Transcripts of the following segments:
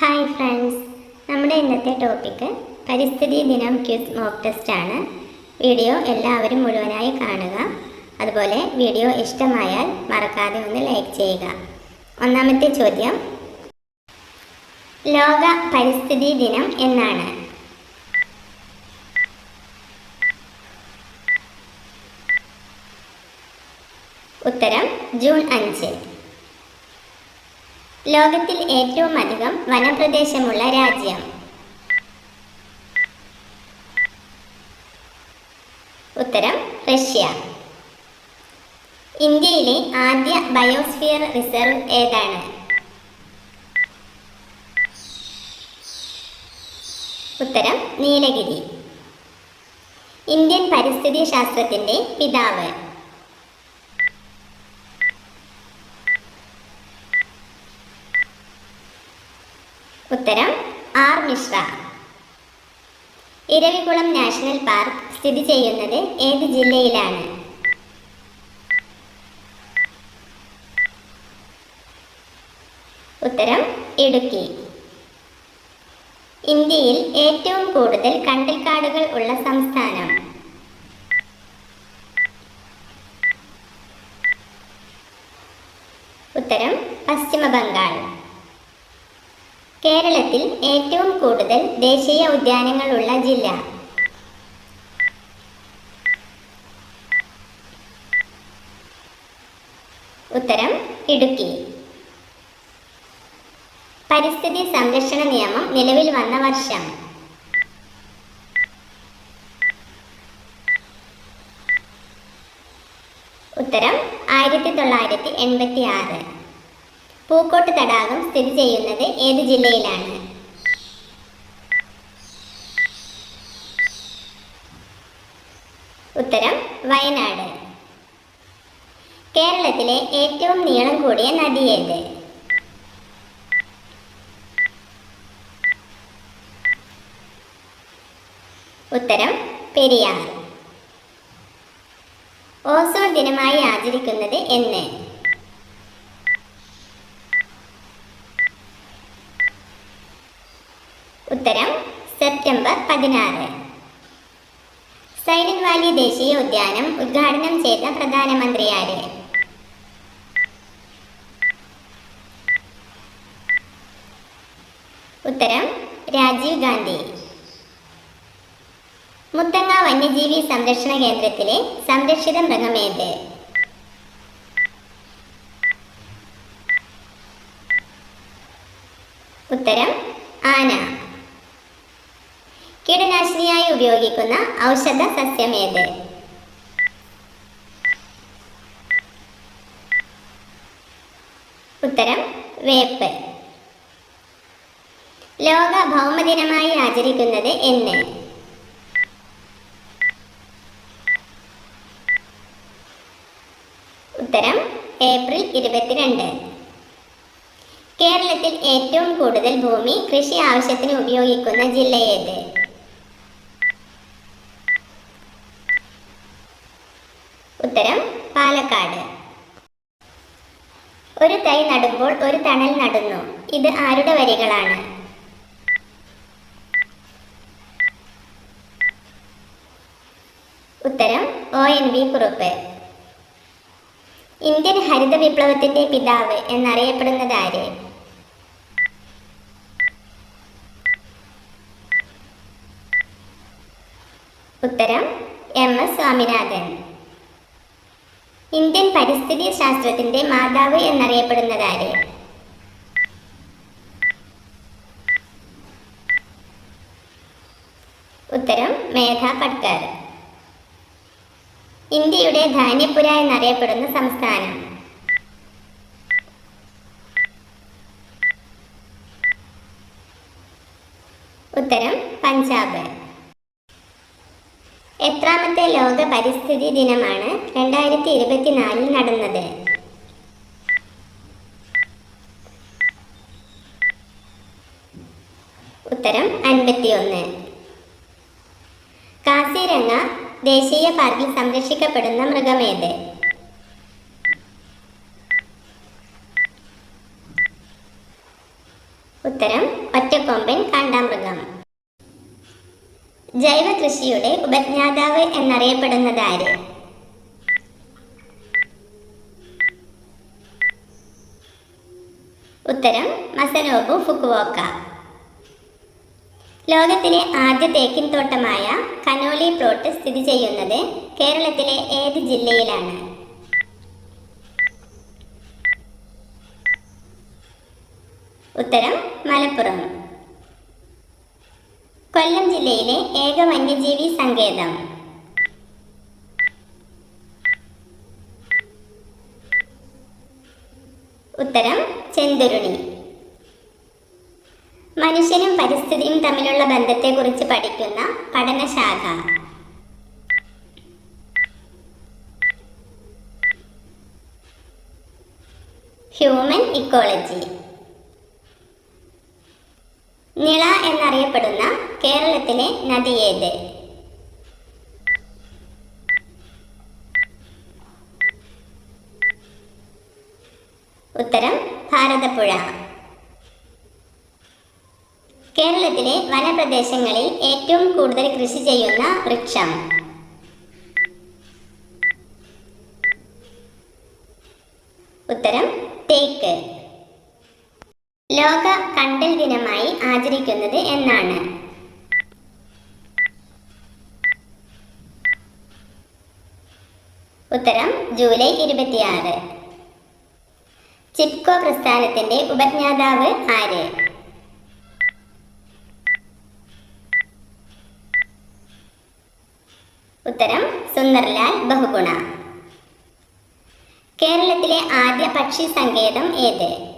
Hi friends. നമ്മുടെ ഇന്നത്തെ topic പരിസ്ഥിതി ദിനം ക്യൂസ് മോക്ക് ടെസ്റ്റ് ആണ്. വീഡിയോ എല്ലാവരും മുഴുവനായി കാണുക. അതുപോലെ വീഡിയോ ഇഷ്ടമായാൽ മറക്കാതെ ഒന്ന് ലൈക്ക് ചെയ്യുക. ഒന്നാമത്തെ ചോദ്യം. ലോക പരിസ്ഥിതി ദിനം എന്നാണ്. ഉത്തരം ജൂൺ അഞ്ച്. ലോകത്തിൽ ഏറ്റവും അധികം വനപ്രദേശമുള്ള രാജ്യം. ഉത്തരം റഷ്യ. ഇന്ത്യയിലെ ആദ്യ ബയോസ്ഫിയർ റിസർവ് ഏതാണ്? ഉത്തരം നീലഗിരി. ഇന്ത്യൻ പരിസ്ഥിതി ശാസ്ത്രത്തിന്റെ പിതാവ്. ഉത്തരം R Mishra. Eravikulam national park സ്ഥിതി ചെയ്യുന്നത് ഏത് ജില്ലയിലാണ്? ഉത്തരം ഇടുക്കി. ഇന്ത്യയിൽ ഏറ്റവും കൂടുതൽ കണ്ടൽക്കാടുകൾ ഉള്ള സംസ്ഥാനം? ഉത്തരം പശ്ചിമ ബംഗാൾ കേരളത്തിൽ ഏറ്റവും കൂടുതൽ ദേശീയ ഉദ്യാനങ്ങളുള്ള ജില്ല. ഉത്തരം ഇടുക്കി. പരിസ്ഥിതി സംരക്ഷണ നിയമം നിലവിൽ വന്ന വർഷം. ഉത്തരം ആയിരത്തി തൊള്ളായിരത്തി എൺപത്തി ആറ് പൂക്കോട്ട് തടാകം സ്ഥിതി ചെയ്യുന്നത് ഏത് ജില്ലയിലാണ്? ഉത്തരം വയനാട്. കേരളത്തിലെ ഏറ്റവും നീളം കൂടിയ നദി ഏത്? ഉത്തരം പെരിയാർ. ഓസോൺ ദിനമായി ആചരിക്കുന്നത് എന്ന്. ഉത്തരം സെപ്റ്റംബർ പതിനാറ്. സൈലന്റ് വാലി ദേശീയ ഉദ്യാനം ഉദ്ഘാടനം ചെയ്ത പ്രധാനമന്ത്രിയാര് ഉത്തരം രാജീവ് ഗാന്ധി. മുത്തങ്ങ വന്യജീവി സംരക്ഷണ കേന്ദ്രത്തിലെ സംരക്ഷിത മൃഗമേത് ഉത്തരം ആന. ഉപയോഗിക്കുന്ന ഔഷധ സസ്യമേത് ഉത്തരം വേപ്പ്. ലോക ഭൗമദിനമായി ആചരിക്കുന്നത് എന്ന്. ഉത്തരം ഏപ്രിൽ ഇരുപത്തിരണ്ട്. കേരളത്തിൽ ഏറ്റവും കൂടുതൽ ഭൂമി കൃഷി ആവശ്യത്തിന് ഉപയോഗിക്കുന്ന ജില്ല ഏത് ഉത്തരം പാലക്കാട്. ഒരു തൈ നടുമ്പോൾ ഒരു തണൽ നടുന്നു. ഇത് ആരുടെ വരികളാണ്? ഉത്തരം O N V Kurup. Indian ഹരിത വിപ്ലവത്തിന്റെ പിതാവ് എന്നറിയപ്പെടുന്നത് ആര്? ഉത്തരം എം എസ് സ്വാമിനാഥൻ. ഇന്ത്യൻ പരിസ്ഥിതി ശാസ്ത്രത്തിന്റെ മാതാവ് എന്നറിയപ്പെടുന്നതാര് ഉത്തരം മേധ പട്കർ. ഇന്ത്യയുടെ ധാന്യപുര എന്നറിയപ്പെടുന്ന സംസ്ഥാനം. ഉത്തരം പഞ്ചാബ്. എത്രാമത്തെ ലോക പരിസ്ഥിതി ദിനമാണ് രണ്ടായിരത്തി ഇരുപത്തിനാലിൽ നടന്നത്. ഉത്തരം അൻപത്തിയൊന്ന്. കാസിരംഗ ദേശീയ പാർക്കിൽ സംരക്ഷിക്കപ്പെടുന്ന മൃഗമേത് ഉത്തരം ഒറ്റക്കൊമ്പൻ കാണ്ടാമൃഗം. ജൈവ കൃഷിയുടെ ഉപജ്ഞാതാവ് എന്നറിയപ്പെടുന്നത് ആര്? ഉത്തരം മസനോബു ഫുക്കുവോക്ക. ലോകത്തിലെ ആദ്യ തേക്കിൻ തോട്ടമായ കനോലി പ്ലോട്ട് സ്ഥിതി ചെയ്യുന്നത് കേരളത്തിലെ ഏത് ജില്ലയിലാണ്? ഉത്തരം മലപ്പുറം. ജില്ലയിലെ ഏക വന്യജീവി സങ്കേതം. ഉത്തരം ചെന്തുരുണി. മനുഷ്യനും പരിസ്ഥിതിയും തമ്മിലുള്ള ബന്ധത്തെക്കുറിച്ച് പഠിക്കുന്ന പഠനശാഖ. Human ecology. നിള എന്നറിയപ്പെടുന്ന കേരളത്തിലെ നദി ഏത്? ഉത്തരം ഭാരതപ്പുഴ. കേരളത്തിലെ വനപ്രദേശങ്ങളിൽ ഏറ്റവും കൂടുതൽ കൃഷി ചെയ്യുന്ന വൃക്ഷം? ഉത്തരം തേക്ക്. ലോക കണ്ടൽ ദിനമായി ആചരിക്കുന്നത് എന്നാണ്. ഉത്തരം ജൂലൈ ഇരുപത്തിയാറ്. ചിപ്കോ പ്രസ്ഥാനത്തിന്റെ ഉപജ്ഞാതാവ് ആര്? ഉത്തരം സുന്ദർലാൽ ബഹുഗുണ. കേരളത്തിലെ ആദ്യ പക്ഷി സങ്കേതം ഏത്?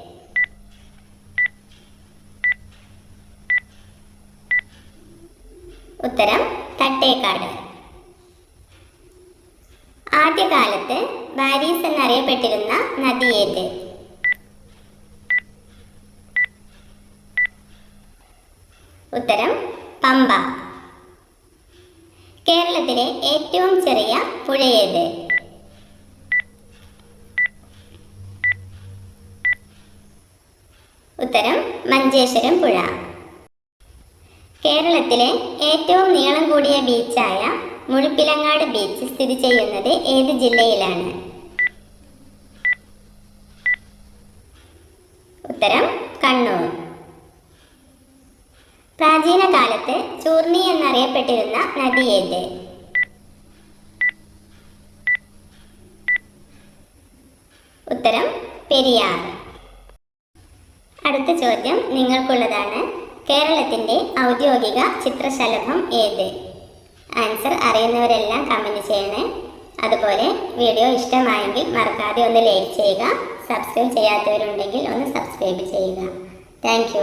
ഉത്തരം തട്ടേക്കാട്. ആദ്യകാലത്ത് വാരീസ് എന്നറിയപ്പെട്ടിരുന്ന നദി ഏത്? ഉത്തരം പമ്പ. കേരളത്തിലെ ഏറ്റവും ചെറിയ പുഴയേത് ഉത്തരം മഞ്ചേശ്വരം പുഴ. കേരളത്തിലെ ഏറ്റവും നീളം കൂടിയ ബീച്ചായ മുഴുപ്പിലങ്ങാട് ബീച്ച് സ്ഥിതി ചെയ്യുന്നത് ഏത് ജില്ലയിലാണ്? ഉത്തരം കണ്ണൂർ. പ്രാചീന കാലത്ത് ചൂർണി എന്നറിയപ്പെട്ടിരുന്ന നദി ഏത്? ഉത്തരം പെരിയാർ. അടുത്ത ചോദ്യം നിങ്ങൾക്കുള്ളതാണ്. കേരളത്തിന്റെ ഔദ്യോഗിക ചിത്രശലഭം ഏത്? ആൻസർ അറിയുന്നവരെല്ലാം കമന്റ് ചെയ്യണേ. അതുപോലെ വീഡിയോ ഇഷ്ടമായെങ്കിൽ മറക്കാതെ ഒന്ന് ലൈക്ക് ചെയ്യുക. സബ്സ്ക്രൈബ് ചെയ്യാത്തവരുണ്ടെങ്കിൽ ഒന്ന് സബ്സ്ക്രൈബ് ചെയ്യുക. താങ്ക്